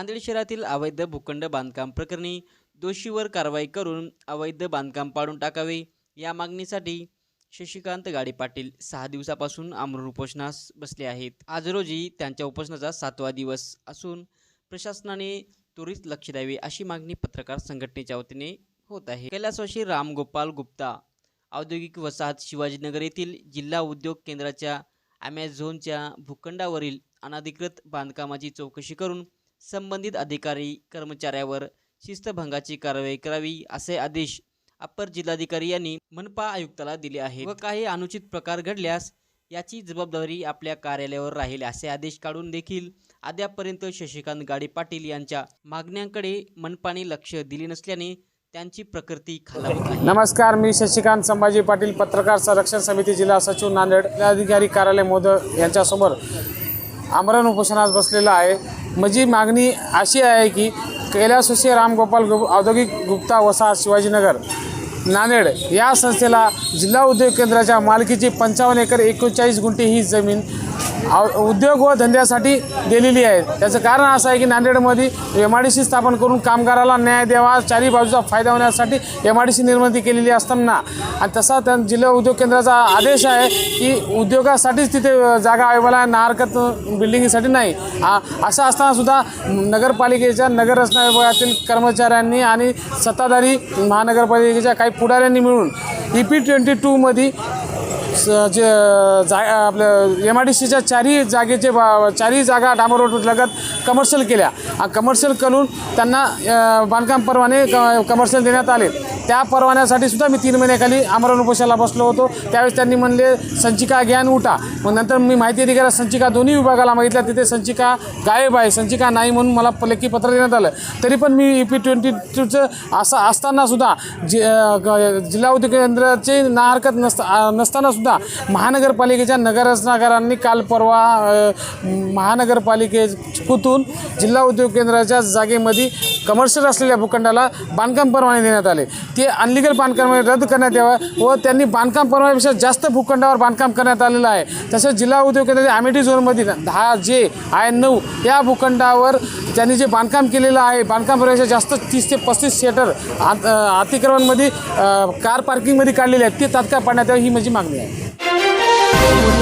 नांदेड शहरातील अवैध भूखंड बांधकाम प्रकरणी दोषीवर कारवाई करून अवैध बांधकाम पाडून टाकावे. या मागणीसाठी शशिकांत गाडी पाटील सहा दिवसापासून आमरण उपोषणास बसले आहेत. आज रोजी त्यांच्या उपोषणाचा सातवा दिवस असून प्रशासनाने त्वरित लक्ष द्यावे अशी मागणी पत्रकार संघटनेच्या वतीने होत आहे. कैलासवाशी रामगोपाल गुप्ता औद्योगिक वसाहत शिवाजीनगर येथील जिल्हा उद्योग केंद्राच्या ॲमेझॉनच्या भूखंडावरील अनधिकृत बांधकामाची चौकशी करून संबंधित अधिकारी कर्मचाऱ्यावर शिस्तभंगाची कारवाई करावी असे आदेश अप्पर जिल्हाधिकारी यांनी मनपा आयुक्ताला दिले आहेत. व काही अनुचित प्रकार घडल्यास याची जबाबदारी आपल्या कार्यालयावर राहील असे आदेश काढून देखील अद्यापर्यंत शशिकांत गाडे पाटील यांच्या मागण्यांकडे मनपाने लक्ष दिले नसल्याने त्यांची प्रकृती खालावत नमस्कार मी शशिकांत संभाजी पाटील पत्रकार संरक्षण समिती जिल्हा सचिव नांदेड जिल्हाधिकारी कार्यालय मोदक यांच्यासमोर आमरण उपोषणात बसलेला आहे. माझी मागणी अशी आहे की कैलासोशी रामगोपाल गु औद्योगिक गुप्ता वसाहत शिवाजीनगर नांदेड. या संस्थेला जिल्हा उद्योग केंद्राच्या मालकीची पंचावन्न एकर एकोणचाळीस गुंठे ही जमीन उद्योग व धंद्यासाठी दिलेली आहे. त्याचं कारण असं आहे की नांदेडमध्ये एम आय डी सी स्थापन करून कामगाराला न्याय द्यावा चारी बाजूचा फायदा होण्यासाठी एम आय डी सी निर्मिती केलेली असताना. आणि तसा त्या जिल्हा उद्योग केंद्राचा आदेश आहे की उद्योगासाठीच तिथे जागा अवेलेबल आहे ना हरकत बिल्डिंगसाठी नाही. असं असतानासुद्धा नगरपालिकेच्या नगररचना विभागातील कर्मचाऱ्यांनी आणि सत्ताधारी महानगरपालिकेच्या काही पुढाऱ्यांनी मिळून ई पी ट्वेंटी टूमध्ये स जे जा आपलं एम आय डी सीच्या चारही जागेचे बा चारही जागा डांबर रोड लगत कमर्शियल केल्या. कमर्शियल करून त्यांना बांधकाम परवाने क कमर्शियल देण्यात आले. त्या परवान्यासाठी सुद्धा मी तीन महिन्याखाली आमरण उपोषणाला बसलो होतो. त्यावेळेस त्यांनी म्हणले संचिका घ्या आणि उठा. मग नंतर मी माहिती अधिकाऱ्या संचिका दोन्ही विभागाला मागितल्या. तिथे संचिका गायब आहे. संचिका नाही म्हणून मला लेखी पत्र देण्यात आलं. तरी पण मी ई पी ट्वेंटी टूचं असं असतानासुद्धा जि ग- जिल्हा उद्योग केंद्राचे ना हरकत नसता नसताना सुद्धा महानगरपालिकेच्या नगररचनाकारांनी काल परवा महानगरपालिके महानगरपालिकेतून जिल्हा उद्योग केंद्राच्या जागेमध्ये कमर्शियल असलेल्या भूखंडाला बांधकाम परवाने देण्यात आले. ते अनलिगल बांधकाम रद्द करण्यात यावं व त्यांनी बांधकाम परवान्यापेक्षा जास्त भूखंडावर बांधकाम करण्यात आलेलं आहे. तसेच जिल्हा उद्योग केंद्राच्या अमेठी झोनमध्ये दहा जे आय नऊ या भूखंडावर त्यांनी जे बांधकाम केलेलं आहे बांधकाम परवान्यापेक्षा जास्त तीस ते पस्तीस सेटर आत- अतिक्रमणमध्ये कार पार्किंगमध्ये काढलेले आहेत ते तात्काळ पाडण्यात यावं ही माझी मागणी आहे. Ooh.